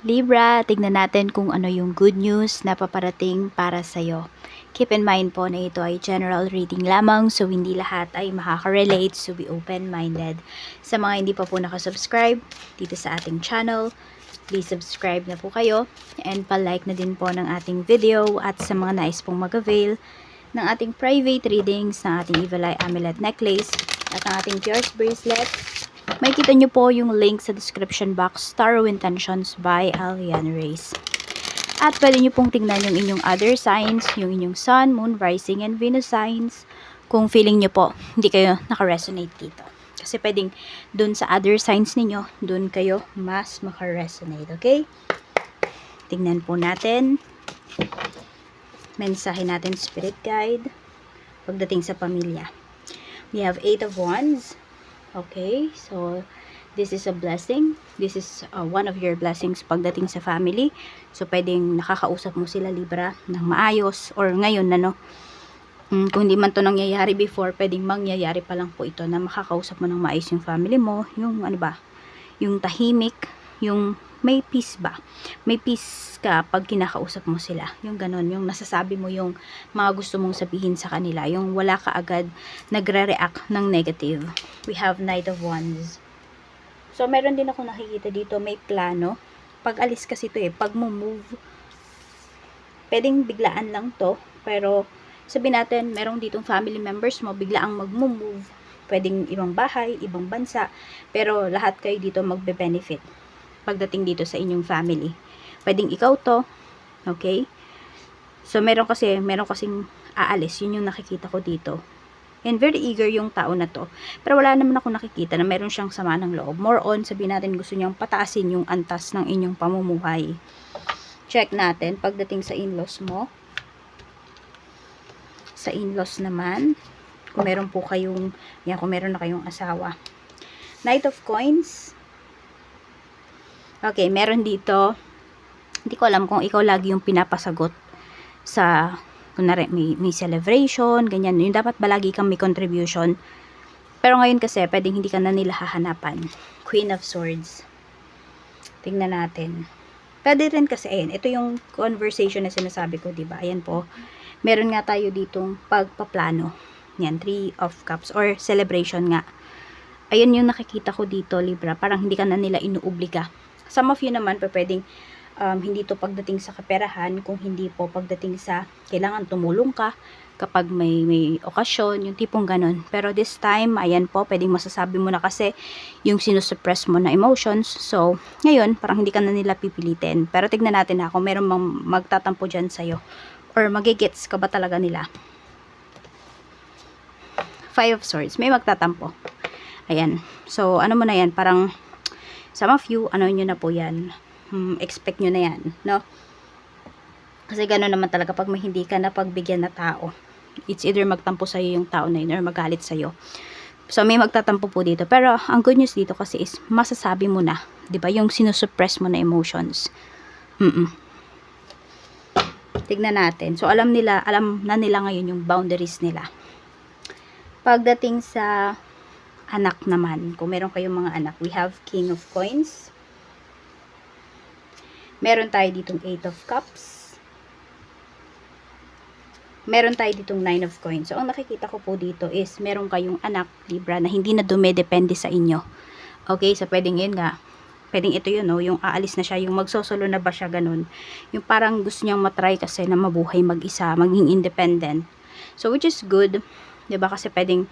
Libra, tignan natin kung ano yung good news na paparating para sa'yo. Keep in mind po na ito ay general reading lamang so hindi lahat ay makaka-relate so be open-minded. Sa mga hindi pa po nakasubscribe dito sa ating channel, please subscribe na po kayo and pa-like na din po ng ating video at sa mga nais pong mag-avail ng ating private readings ng ating Evil Eye Amulet Necklace at ng ating Pierce Bracelet may kita nyo po yung link sa description box, Tarot Intentions by Alian Reyes. At pwede nyo pong tingnan yung inyong other signs, yung inyong Sun, Moon, Rising, and Venus signs. Kung feeling nyo po, hindi kayo nakaresonate dito. Kasi pwedeng dun sa other signs ninyo, dun kayo mas makaresonate, okay? Tingnan po natin. Mensahe natin, Spirit Guide. Pagdating sa pamilya. We have Eight of Wands. Okay, so this is a blessing. This is uh, one of your blessings pagdating sa family. So, pwedeng nakakausap mo sila Libra ng maayos or ngayon na no. Mm, kung hindi man to nangyayari before, pwedeng mangyayari pa lang po ito na makakausap mo ng maayos yung family mo. Yung ano ba, yung tahimik, yung may peace ba? May peace ka pag kinakausap mo sila. Yung ganon, yung nasasabi mo yung mga gusto mong sabihin sa kanila. Yung wala ka agad nagre-react ng negative. We have Knight of Wands. So, meron din ako nakikita dito, may plano. Pag alis kasi to eh, pag move, pwedeng biglaan lang to, pero sabi natin, merong ditong family members mo, biglaang mag-move, pwedeng ibang bahay, ibang bansa, pero lahat kayo dito magbe-benefit pagdating dito sa inyong family. Pwedeng ikaw to, okay? So, meron kasi, meron kasing aalis, yun yung nakikita ko dito. And very eager yung tao na to. Pero wala naman ako nakikita na meron siyang sama ng loob. More on, sabihin natin gusto niyang pataasin yung antas ng inyong pamumuhay. Check natin pagdating sa in-laws mo. Sa in-laws naman, kung meron po kayong, yan, kung meron na kayong asawa. Knight of Coins. Okay, meron dito, hindi ko alam kung ikaw lagi yung pinapasagot sa kunwari may, may celebration, ganyan. Yung dapat ba lagi kang may contribution. Pero ngayon kasi, pwedeng hindi ka na nila hahanapan. Queen of Swords. Tingnan natin. Pwede rin kasi, ayan, ito yung conversation na sinasabi ko, diba? Ayan po. Meron nga tayo ditong pagpaplano. Yan, Three of Cups or celebration nga. Ayan yung nakikita ko dito, Libra. Parang hindi ka na nila inuobliga. Some of you naman, pwedeng um, hindi to pagdating sa kaperahan, kung hindi po pagdating sa kailangan tumulong ka kapag may, may okasyon, yung tipong ganun. Pero this time, ayan po, pwedeng masasabi mo na kasi yung sinusuppress mo na emotions. So, ngayon, parang hindi ka na nila pipilitin. Pero tignan natin ha, kung meron mang magtatampo dyan sa'yo. Or magigets ka ba talaga nila. Five of Swords, may magtatampo. Ayan. So, ano mo na yan, parang some of you, ano nyo na po yan, hmm, expect nyo na yan, no? Kasi gano'n naman talaga pag hindi ka na pagbigyan na tao. It's either magtampo sa'yo yung tao na yun or magalit sa'yo. So, may magtatampo po dito. Pero, ang good news dito kasi is, masasabi mo na, ba yung sinusuppress mo na emotions. Mm-mm. Tignan natin. So, alam nila, alam na nila ngayon yung boundaries nila. Pagdating sa anak naman, kung meron kayong mga anak, we have King of Coins. Meron tayo ditong 8 of Cups. Meron tayo ditong 9 of Coins. So, ang nakikita ko po dito is, meron kayong anak, Libra, na hindi na dumedepende sa inyo. Okay, so pwedeng yun nga. Pwedeng ito yun, no? yung aalis na siya, yung magsosolo na ba siya ganun. Yung parang gusto niyang matry kasi na mabuhay mag-isa, maging independent. So, which is good. ba Kasi pwedeng,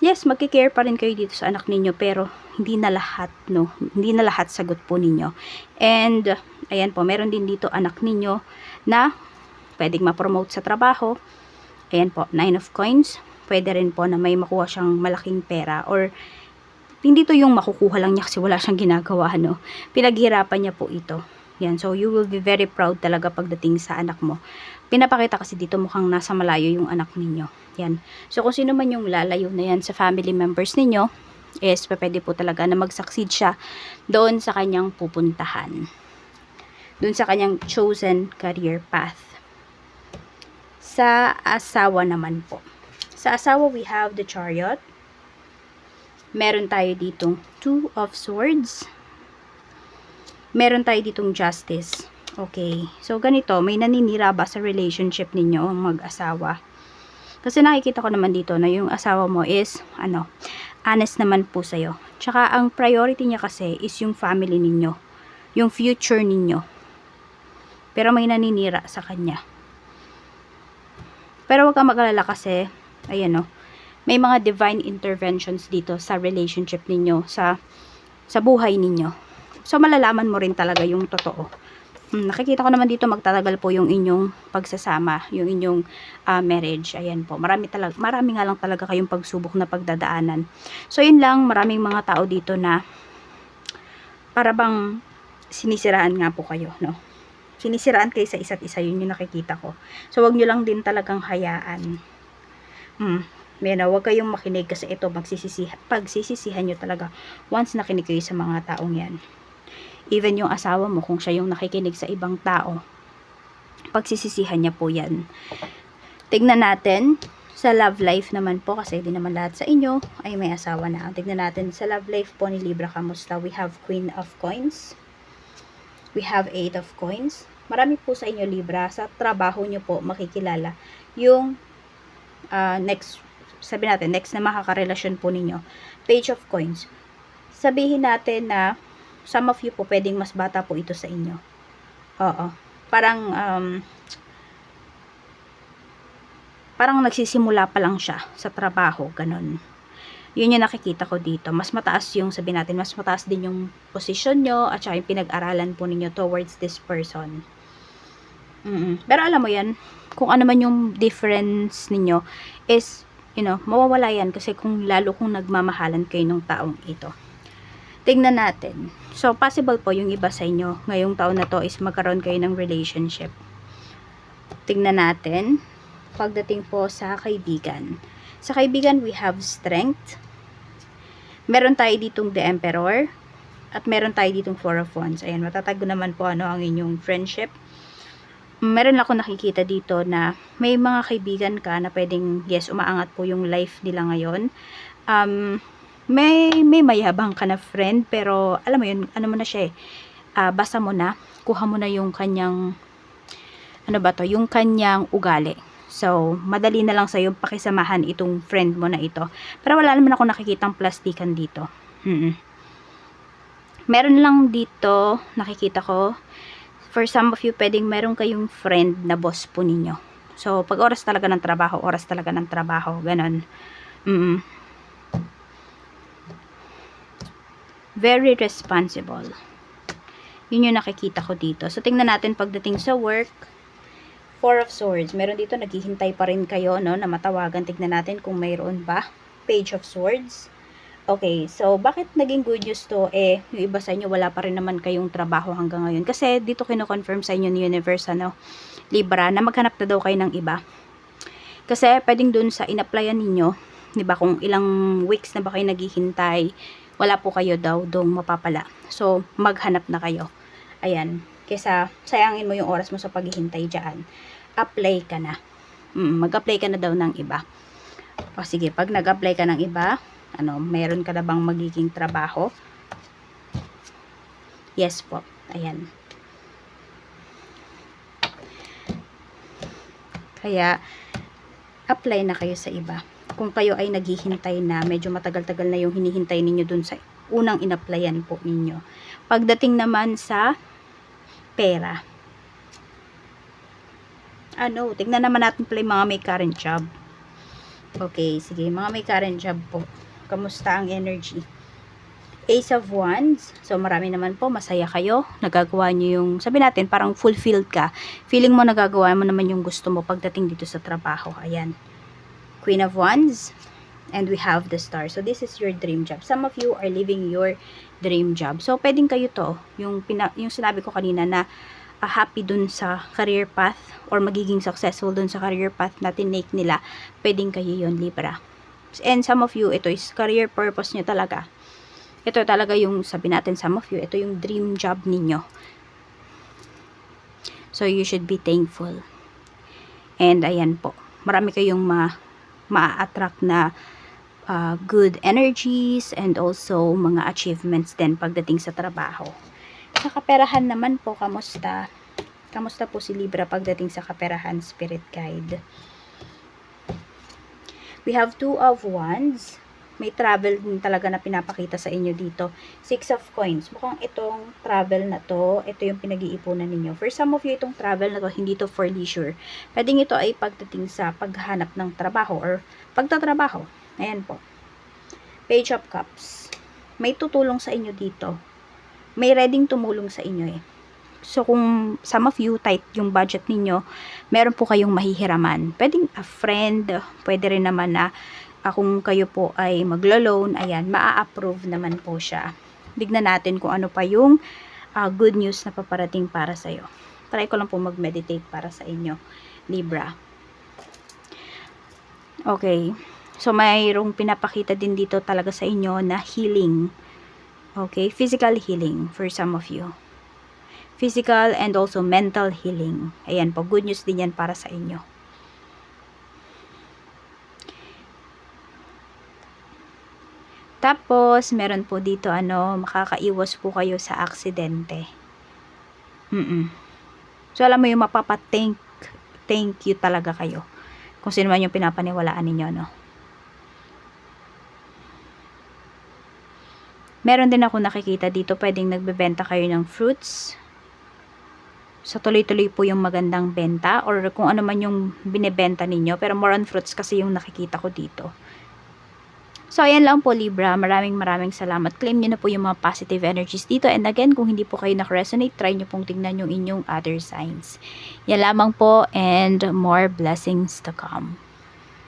yes, magkikare pa rin kayo dito sa anak ninyo, pero hindi na lahat, no? Hindi na lahat sagot po ninyo. And, ayan po, meron din dito anak ninyo na pwedeng ma-promote sa trabaho. Ayan po, 9 of coins. Pwede rin po na may makuha siyang malaking pera or hindi to yung makukuha lang niya kasi wala siyang ginagawa, no? Pinaghirapan niya po ito. Yan, so you will be very proud talaga pagdating sa anak mo. Pinapakita kasi dito mukhang nasa malayo yung anak ninyo. Yan. So kung sino man yung lalayo na yan sa family members ninyo, is pwede po talaga na mag-succeed siya doon sa kanyang pupuntahan. Doon sa kanyang chosen career path. Sa asawa naman po. Sa asawa, we have the chariot. Meron tayo ditong two of swords. Meron tayo ditong justice. Okay. So, ganito, may naninira ba sa relationship ninyo, mag-asawa? Kasi nakikita ko naman dito na yung asawa mo is, ano, honest naman po sa'yo. Tsaka, ang priority niya kasi is yung family ninyo. Yung future ninyo. Pero may naninira sa kanya. Pero wag kang mag-alala kasi, ayan o, may mga divine interventions dito sa relationship ninyo, sa, sa buhay ninyo. So, malalaman mo rin talaga yung totoo. Hmm, nakikita ko naman dito magtatagal po yung inyong pagsasama, yung inyong ah, marriage. Ayan po. Marami talaga, marami nga lang talaga kayong pagsubok na pagdadaanan. So yun lang, maraming mga tao dito na para bang sinisiraan nga po kayo, no? Sinisiraan kayo sa isa't isa, yun yung nakikita ko. So wag nyo lang din talagang hayaan. Hmm. Mena, wag kayong makinig kasi ito magsisisihan, pagsisisihan nyo talaga once nakinig kayo sa mga taong yan even yung asawa mo, kung siya yung nakikinig sa ibang tao, pagsisisihan niya po yan. Tignan natin, sa love life naman po, kasi di naman lahat sa inyo ay may asawa na. Tignan natin, sa love life po ni Libra, kamusta? We have Queen of Coins. We have Eight of Coins. Marami po sa inyo, Libra, sa trabaho nyo po, makikilala yung ah, next, sabi natin, next na makakarelasyon po ninyo. Page of Coins. Sabihin natin na some of you po pwedeng mas bata po ito sa inyo. Oo. Parang um, parang nagsisimula pa lang siya sa trabaho, ganun. Yun yung nakikita ko dito. Mas mataas yung, sabi natin, mas mataas din yung position nyo at saka yung pinag-aralan po ninyo towards this person. Mm Pero alam mo yan, kung ano man yung difference ninyo is, you know, mawawala yan kasi kung lalo kung nagmamahalan kayo ng taong ito. Tingnan natin. So, possible po yung iba sa inyo ngayong taon na to is magkaroon kayo ng relationship. Tingnan natin. Pagdating po sa kaibigan. Sa kaibigan, we have strength. Meron tayo ditong the emperor. At meron tayo ditong four of wands. Ayan, matatago naman po ano ang inyong friendship. Meron ako nakikita dito na may mga kaibigan ka na pwedeng, yes, umaangat po yung life nila ngayon. Um, may may mayabang ka na friend pero alam mo yun ano mo na siya eh. Uh, basa mo na. Kuha mo na yung kanyang ano ba to? Yung kanyang ugali. So madali na lang sa yung pakisamahan itong friend mo na ito. Pero wala naman ako nakikitang plastikan dito. Mm -mm. meron lang dito nakikita ko for some of you pwedeng meron kayong friend na boss po ninyo. So pag oras talaga ng trabaho oras talaga ng trabaho ganon mm, -mm. Very responsible. Yun yung nakikita ko dito. So, tingnan natin pagdating sa work. Four of Swords. Meron dito, naghihintay pa rin kayo, no, na matawagan. Tingnan natin kung mayroon ba. Page of Swords. Okay, so, bakit naging good news to? Eh, yung iba sa inyo, wala pa rin naman kayong trabaho hanggang ngayon. Kasi, dito kino-confirm sa inyo ni Universe, ano, Libra, na maghanap na daw kayo ng iba. Kasi, pwedeng dun sa in-applyan ninyo, di ba, kung ilang weeks na ba kayo naghihintay, wala po kayo daw dong mapapala. So, maghanap na kayo. Ayan. Kesa sayangin mo yung oras mo sa paghihintay dyan. Apply ka na. Mm, mag-apply ka na daw ng iba. O sige, pag nag-apply ka ng iba, ano, meron ka na bang magiging trabaho? Yes po. Ayan. Kaya, apply na kayo sa iba kung kayo ay naghihintay na medyo matagal-tagal na yung hinihintay ninyo dun sa unang inaplayan po ninyo. Pagdating naman sa pera. Ano, tignan naman natin pala mga may current job. Okay, sige, mga may current job po. Kamusta ang energy? Ace of Wands. So, marami naman po. Masaya kayo. Nagagawa nyo yung, sabi natin, parang fulfilled ka. Feeling mo nagagawa mo naman yung gusto mo pagdating dito sa trabaho. Ayan. Queen of Wands, and we have the Star. So, this is your dream job. Some of you are living your dream job. So, pwedeng kayo to, yung, pina, yung sinabi ko kanina na uh, happy dun sa career path or magiging successful dun sa career path na tinake nila, pwedeng kayo yon Libra. And some of you, ito is career purpose nyo talaga. Ito talaga yung, sabi natin some of you, ito yung dream job ninyo. So, you should be thankful. And, ayan po. Marami kayong ma ma-attract na uh, good energies and also mga achievements din pagdating sa trabaho. Sa kaperahan naman po, kamusta? Kamusta po si Libra pagdating sa kaperahan, Spirit Guide? We have two of wands. May travel din talaga na pinapakita sa inyo dito. Six of coins. Mukhang itong travel na to, ito yung pinag-iipunan ninyo. For some of you, itong travel na to, hindi to for leisure. Pwedeng ito ay pagdating sa paghanap ng trabaho or pagtatrabaho. Ayan po. Page of Cups. May tutulong sa inyo dito. May reading tumulong sa inyo eh. So, kung some of you, tight yung budget ninyo, meron po kayong mahihiraman. Pwedeng a friend, pwede rin naman na ah, kung kayo po ay maglo-loan, ayan, maa-approve naman po siya. Tignan natin kung ano pa yung ah, good news na paparating para sa'yo. Try ko lang po mag-meditate para sa inyo, Libra. Okay. So, mayroong pinapakita din dito talaga sa inyo na healing. Okay? Physical healing for some of you physical and also mental healing. Ayan po, good news din yan para sa inyo. Tapos, meron po dito, ano, makakaiwas po kayo sa aksidente. Mm So, alam mo yung mapapa-thank, thank you talaga kayo. Kung sino man yung pinapaniwalaan ninyo, no? Meron din ako nakikita dito, pwedeng nagbebenta kayo ng fruits, sa tuloy-tuloy po yung magandang benta or kung ano man yung binebenta ninyo. Pero more on fruits kasi yung nakikita ko dito. So, ayan lang po Libra. Maraming maraming salamat. Claim nyo na po yung mga positive energies dito. And again, kung hindi po kayo nak-resonate, try nyo pong tingnan yung inyong other signs. Yan lamang po and more blessings to come.